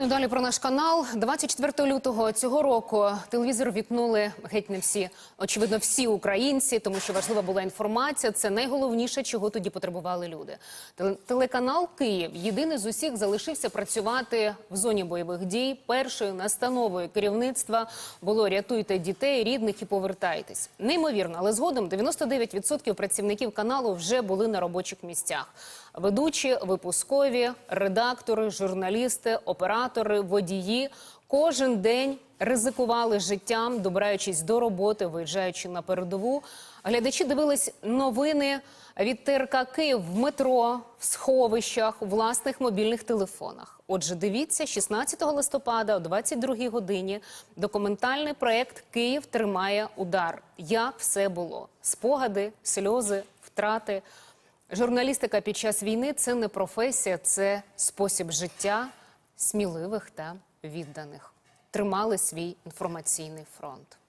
Ну, далі про наш канал. 24 лютого цього року телевізор вікнули геть не всі. Очевидно, всі українці, тому що важлива була інформація. Це найголовніше, чого тоді потребували люди. Теле- Телеканал Київ єдиний з усіх залишився працювати в зоні бойових дій. Першою настановою керівництва було рятуйте дітей, рідних і повертайтесь. Неймовірно, але згодом 99% працівників каналу вже були на робочих місцях. Ведучі, випускові, редактори, журналісти, оператори, водії кожен день ризикували життям, добираючись до роботи, виїжджаючи на передову. Глядачі дивились новини від ТРК Київ в метро, в сховищах, у власних мобільних телефонах. Отже, дивіться 16 листопада о 22 годині. Документальний проект Київ тримає удар. Як все було? Спогади, сльози, втрати. Журналістика під час війни це не професія, це спосіб життя сміливих та відданих. Тримали свій інформаційний фронт.